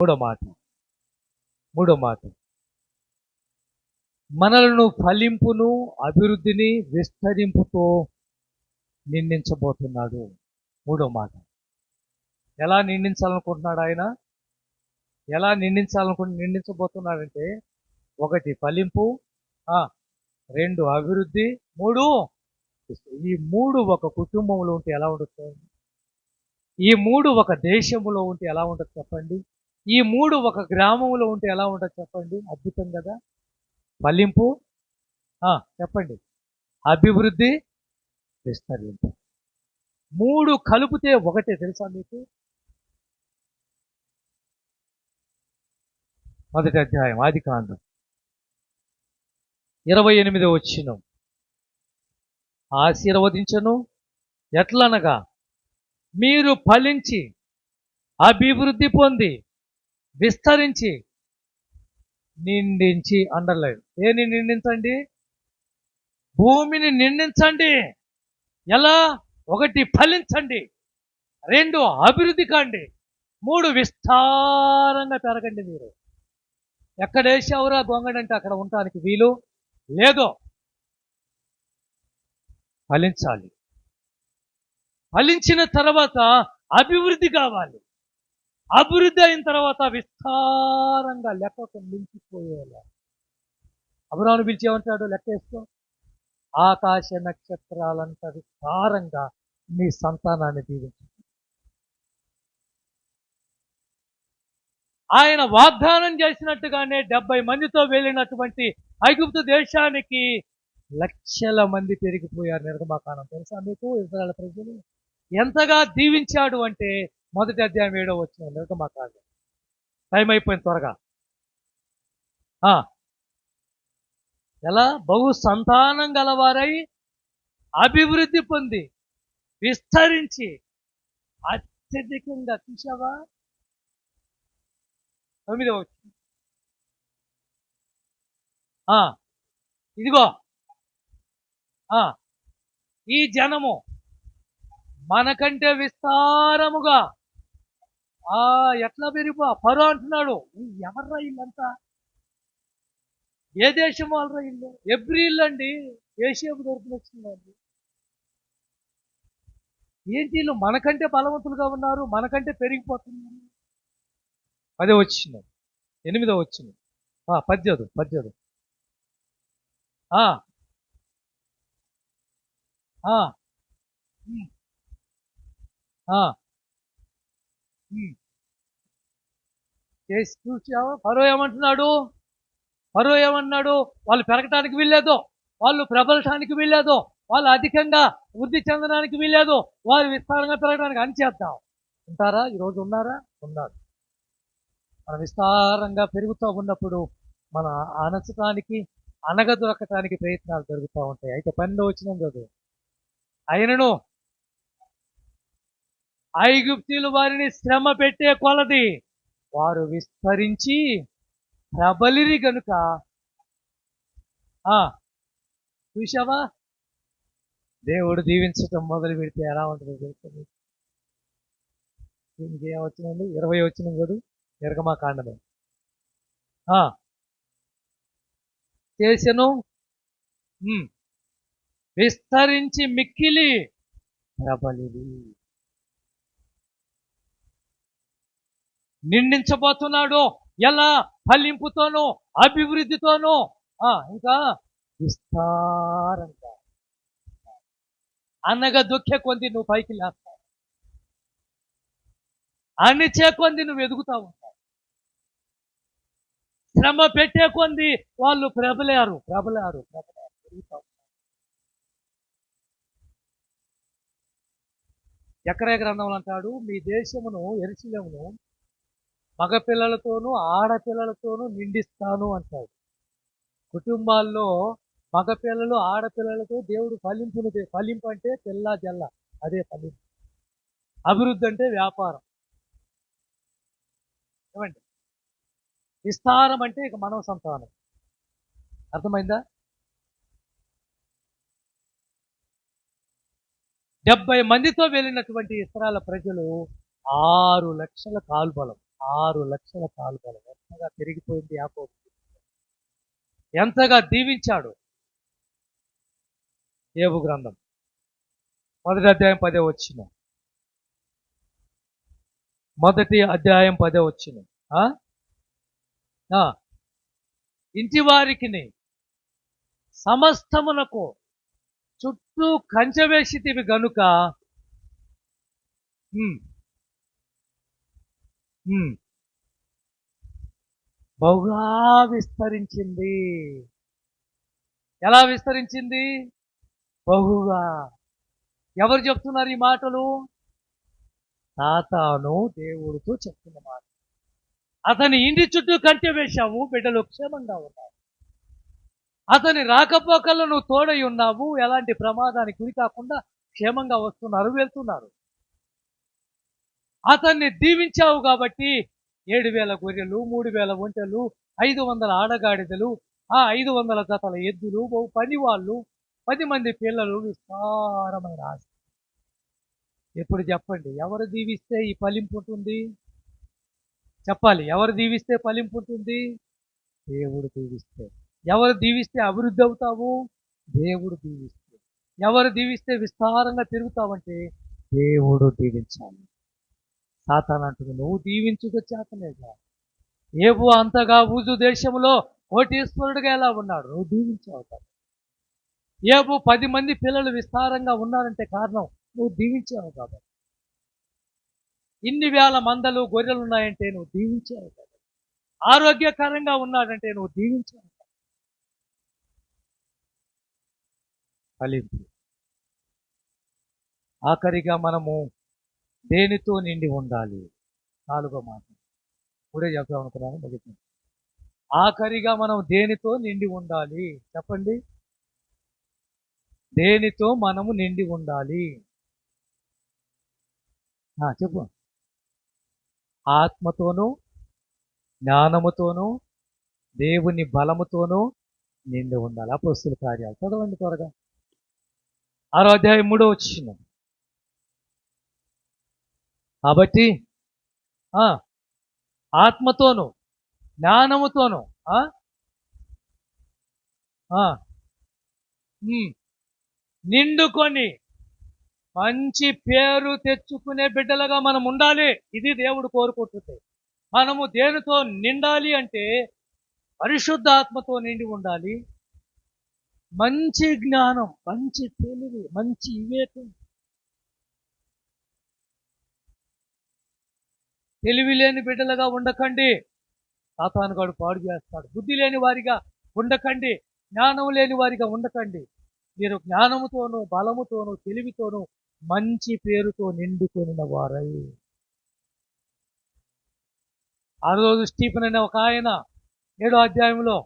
మూడో మాట. మూడో మాట. మనలను ఫలింపును అభివృద్ధిని విస్తరింపుతో నిందించబోతున్నాడు. మూడో మాట. ఎలా నిందించాలనుకుంటున్నాడు ఆయన? ఎలా నిందించాలనుకుంటు నిందించబోతున్నాడంటే ఒకటి ఫలింపు రెండు అభివృద్ధి మూడు ఈ మూడు ఒక కుటుంబంలో ఉంటే ఎలా ఉండొచ్చు? ఈ మూడు ఒక దేశంలో ఉంటే ఎలా ఉండదు చెప్పండి? ఈ మూడు ఒక గ్రామంలో ఉంటే ఎలా ఉంటుంది చెప్పండి? అద్భుతం కదా. ఫలింపు చెప్పండి. అభివృద్ధి? విస్తరింపు. మూడు కలిపితే ఒకటే తెలుసా మీకు? మొదటి అధ్యాయం ఆది కాండం. ఇరవై ఎనిమిది వచ్చిన. ఆశీర్వదించను. ఎట్లనగా మీరు ఫలించి అభివృద్ధి పొంది విస్తరించి నిండించి అండర్లైన్. ఏని నిండించండి? భూమిని నిండించండి. ఎలా? ఒకటి ఫలించండి. రెండు అభివృద్ధి కాండి. మూడు విస్తారంగా పెరగండి మీరు. ఎక్కడేసావురా గొంగడంటే అక్కడ ఉండటానికి వీలు లేదో. ఫలించాలి. ఫలించిన తర్వాత అభివృద్ధి కావాలి. అభివృద్ధి అయిన తర్వాత విస్తారంగా లెక్కకు మించిపోయేలా. అబ్రాహ్మణు పిలిచి ఏమంటాడు లెక్క వేసుకో. ఆకాశ నక్షత్రాలంత విస్తారంగా నీ సంతానాన్ని దీవించు. ఆయన వాగ్దానం చేసినట్టుగానే డెబ్బై మందితో వెళ్ళినటువంటి ఐగుప్తు దేశానికి లక్షల మంది పెరిగిపోయారు నిర్గమాకాలం తెలుసా మీకు? ఇజ్రాయల్ ప్రజలు ఎంతగా దీవించాడు అంటే మొదటి అధ్యాయం ఏడో వచ్చిన నిర్గమాకాండం టైం అయిపోయింది త్వరగా. ఆ, ఎలా? బహు సంతానం గలవారై అభివృద్ధి పొంది విస్తరించి అత్యధికంగా చూసావా తొమ్మిదవ ఆ, ఇదిగో. ఆ, ఈ జనము మనకంటే విస్తారముగా ఆ ఎట్లా పెరిగిపో ఫరో అంటున్నాడు. ఎవర్రా ఇల్లంతా ఏ దేశం వాళ్ళరా ఇల్లు ఎవ్రీ ఇల్లు అండి ఏషియాకు దొరికి వచ్చిందండి ఏంటి వీళ్ళు? మనకంటే బలవంతులుగా ఉన్నారు మనకంటే పెరిగిపోతున్నారు. అదే వచ్చింది ఎనిమిదో వచ్చింది ఆ, పద్యదు పద్యదు. ఆ, ఆ, ఆ, చేసి చూసావా ఫరో ఏమంటున్నాడు? ఫరో ఏమన్నాడు? వాళ్ళు పెరగటానికి వీల్లేదు. వాళ్ళు ప్రబలటానికి వీల్లేదు. వాళ్ళు అధికంగా వృద్ధి చెందడానికి వీల్లేదు. వారు విస్తారంగా పెరగడానికి అనిచేద్దాం ఉంటారా? ఈరోజు ఉన్నారా? ఉన్నారు. మనం విస్తారంగా పెరుగుతూ ఉన్నప్పుడు మన అనచటానికి అనగ దొరకటానికి ప్రయత్నాలు జరుగుతూ ఉంటాయి. అయితే పన్నెండు వచ్చిన చదువు. అయినను ఐగుప్తీలు వారిని శ్రమ పెట్టే కొలది. వారు విస్తరించి ప్రబలిరి గనుక ఆ చూసావా దేవుడు దీవించటం మొదలు పెడితే ఎలా ఉంటుంది తెలుస్తుంది దీనికి ఏం వచ్చినండి ఇరవై వచ్చిన కదా నిర్గమా కాండమే ఆ ఉమ్. విస్తరించి మిక్కిలి ప్రబలిది నిండించబోతున్నాడు ఎలా? ఫలింపుతోనూ అభివృద్ధితోనూ. ఆ, ఇంకా విస్తారంగా. అనగా దుఃఖే కొంది నువ్వు పైకి లేస్తావు. అణిచే కొంది నువ్వు ఎదుగుతా శ్రమ పెట్టే కొంది వాళ్ళు ప్రబలారు ప్రబలారు ప్రబలారు పెరుగుతా ఉంటారు. ఎకరే గ్రంథంలో అంటాడు మీ దేశమును ఎరుసలేమును మగపిల్లలతోనూ ఆడపిల్లలతోనూ నిండిస్తాను అంటాడు. కుటుంబాల్లో మగపిల్లలు ఆడపిల్లలతో దేవుడు ఫలింపును ఫలింపు అంటే తెల్ల జల్ల అదే ఫలింపు. అభివృద్ధి అంటే వ్యాపారం. ఏమండి? విస్తారం అంటే ఇక మనవ సంతానం. అర్థమైందా? డెబ్బై మందితో వెళ్ళినటువంటి ఇస్రాయల ప్రజలు ఆరు లక్షల కాల్బలం. ఆరు లక్షల కాలుగల ఎంతగా పెరిగిపోయింది యాకోబు? ఎంతగా దీవించాడు? ఏబు గ్రంథం. మొదటి అధ్యాయం పదే వచ్చిన. మొదటి అధ్యాయం పదే వచ్చిన. ఇంటి వారికి సమస్తమునకు చుట్టూ కంచె వేసితివి గనుక ఉమ్, బహుగా విస్తరించింది. ఎలా విస్తరించింది? బహుగా. ఎవరు చెప్తున్నారు ఈ మాటలు? తాతాను దేవుడితో చెప్తున్న మాట. అతని ఇంటి చుట్టూ కంటే వేశావు బిడ్డలు క్షేమంగా ఉన్నారు. అతని రాకపోకల్లో నువ్వు తోడై ఉన్నావు ఎలాంటి ప్రమాదానికి గురి కాకుండా క్షేమంగా వస్తున్నారు వెళ్తున్నారు. అతన్ని దీవించావు కాబట్టి ఏడు వేల గొర్రెలు మూడు వేల ఒంటెలు ఐదు వందల ఆడగాడిదలు ఆ ఐదు వందల జతల ఎద్దులు పని వాళ్ళు పది మంది పిల్లలు విస్తారమైన ఆశ ఇప్పుడు చెప్పండి ఎవరు దీవిస్తే ఈ ఫలింపు ఉంటుంది? చెప్పాలి ఎవరు దీవిస్తే ఫలింపు ఉంటుంది? దేవుడు దీవిస్తే. ఎవరు దీవిస్తే అభివృద్ధి అవుతావు? దేవుడు దీవిస్తే. ఎవరు దీవిస్తే విస్తారంగా తిరుగుతావంటే దేవుడు దీవించాలి. సాతాన్ అంటుంది. నువ్వు దీవించుకు చేతలేదా ఏబు అంతగా ఊజు దేశంలో కోటీశ్వరుడుగా ఎలా ఉన్నాడు? నువ్వు దీవించావు ఏబు పది మంది పిల్లలు విస్తారంగా ఉన్నారంటే కారణం నువ్వు దీవించావు కాబట్టి ఇన్ని వేల మందలు గొర్రెలు ఉన్నాయంటే నువ్వు దీవించావు కాబట్టి ఆరోగ్యకరంగా ఉన్నాడంటే నువ్వు దీవించావు కదా. ఫలింపు. ఆఖరిగా మనము దేనితో నిండి ఉండాలి? నాలుగో మాట. ఇప్పుడే చెప్తాం అనుకున్నాను ఆఖరిగా మనం దేనితో నిండి ఉండాలి? చెప్పండి. దేనితో మనము నిండి ఉండాలి? ఆ, చెప్పు. ఆత్మతోనూ జ్ఞానముతోనూ దేవుని బలముతోనూ నిండి ఉండాలి. అపోస్తుల కార్యాలు. చదవండి త్వరగా. ఆరో అధ్యాయం మూడో వచ్చినాం కాబట్టి ఆ, ఆత్మతోను జ్ఞానముతోను ఆ? ఉమ్, నిండుకొని మంచి పేరు తెచ్చుకునే బిడ్డలుగా మనం ఉండాలి ఇది దేవుడు కోరుకుంటుంది మనము దేనితో నిండాలి అంటే పరిశుద్ధ ఆత్మతో నిండి ఉండాలి మంచి జ్ఞానం మంచి తెలివి మంచి వివేకం తెలివి లేని బిడ్డలుగా ఉండకండి. సాతానుగాడు పాడు చేస్తాడు. బుద్ధి లేని వారిగా ఉండకండి. జ్ఞానం లేని వారిగా ఉండకండి. మీరు జ్ఞానముతోనూ బలముతోనూ తెలివితోనూ మంచి పేరుతో నిండుకొనిన వారై. ఆ రోజు స్టీఫెన్ అనే ఒక ఆయన ఏడో అధ్యాయంలో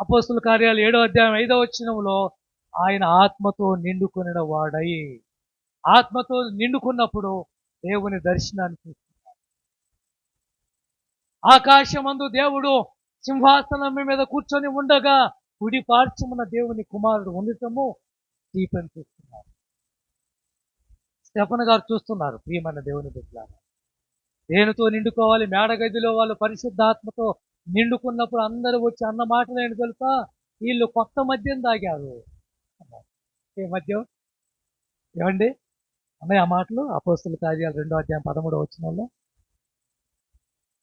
అపోస్తుల కార్యాలు ఏడో అధ్యాయం ఐదో వచ్చినంలో ఆయన ఆత్మతో నిండుకొనిన వాడై. ఆత్మతో నిండుకున్నప్పుడు దేవుని దర్శనాన్ని ఆకాశమందు దేవుడు సింహాసనం మీద కూర్చొని ఉండగా కుడి పార్శ్వమున దేవుని కుమారుడు ఉండటము స్టీఫెన్ చూస్తున్నారు స్టెఫన్ గారు చూస్తున్నారు ప్రియమైన దేవుని బిడ్డలారా. దేనితో నిండుకోవాలి? మేడగదిలో వాళ్ళు పరిశుద్ధాత్మతో నిండుకున్నప్పుడు అందరూ వచ్చి అన్న మాటలు ఏంటి తెలుసా? వీళ్ళు కొత్త మద్యం తాగారు. ఏ మద్యం? ఏమండి? అన్నయ్య ఆ మాటలు అపోస్తుల కార్యాలు రెండో అధ్యాయం పదమూడో వచ్చిన వాళ్ళు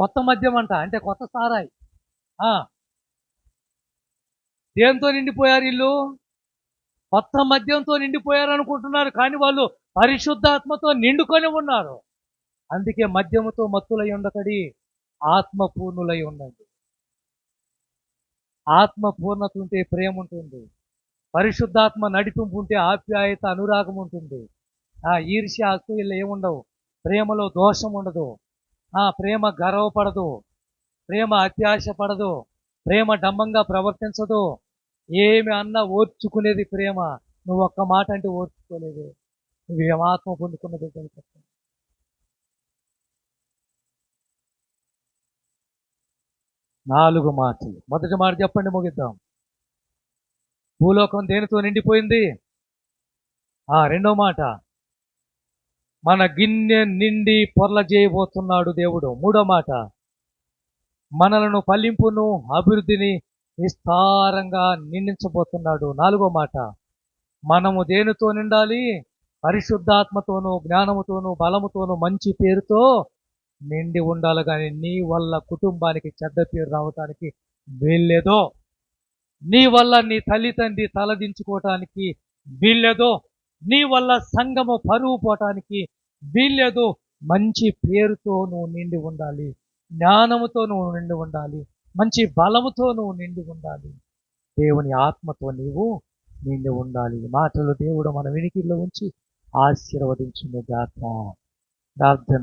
కొత్త మద్యం అంట అంటే కొత్త సారాయి. ఆ. దేంతో నిండిపోయారు వీళ్ళు? కొత్త మద్యంతో నిండిపోయారు అనుకుంటున్నారు కానీ వాళ్ళు పరిశుద్ధాత్మతో నిండుకొని ఉన్నారు. అందుకే మద్యముతో మత్తులై ఉండకడి ఆత్మ పూర్ణులై ఉండండి ఆత్మ పూర్ణత ఉంటే ప్రేమ ఉంటుంది పరిశుద్ధాత్మ నడిపింపు ఉంటే ఆప్యాయత అనురాగం ఉంటుంది ఆ ఈర్ష్య అసూయలు ఏముండవు. ప్రేమలో దోషం ఉండదు ప్రేమ గర్వపడదు. ప్రేమ అత్యాశ పడదు ప్రేమ డంబంగా ప్రవర్తించదు. ఏమి అన్నా ఓర్చుకునేది ప్రేమ. నువ్వు ఒక్క మాట అంటే ఓర్చుకోలేదు. నువ్వు ఏమాత్మ పొందుకున్నది చెప్తాను నాలుగు మాటలు. మొదటి మాట చెప్పండి ముగిద్దాం. భూలోకం దేనితో నిండిపోయింది? ఆ రెండో మాట. మన గిన్నె నిండి పొర్ల చేయబోతున్నాడు దేవుడు. మూడో మాట. మనలను ఫలింపును అభివృద్ధిని విస్తారంగా నిండించబోతున్నాడు నాలుగో మాట. మనము దేనితో నిండాలి? పరిశుద్ధాత్మతోనూ జ్ఞానముతోనూ బలముతోనూ మంచి పేరుతో నిండి ఉండాలి కానీ నీ వల్ల కుటుంబానికి చెడ్డ పేరు రావటానికి వీల్లేదో. నీ వల్ల నీ తల్లిదండ్రి తలదించుకోవటానికి వీల్లేదో. నీ వల్ల సంఘము పరువు పోవటానికి వీల్లేదు. మంచి పేరుతో నువ్వు నిండి ఉండాలి. జ్ఞానముతో నువ్వు నిండి ఉండాలి. మంచి బలముతో నువ్వు నిండి ఉండాలి. దేవుని ఆత్మతో నీవు నిండి ఉండాలి. ఈ మాటలు దేవుడు మన వినికిల్లో ఉంచి ఆశీర్వదించును గాక ప్రార్థన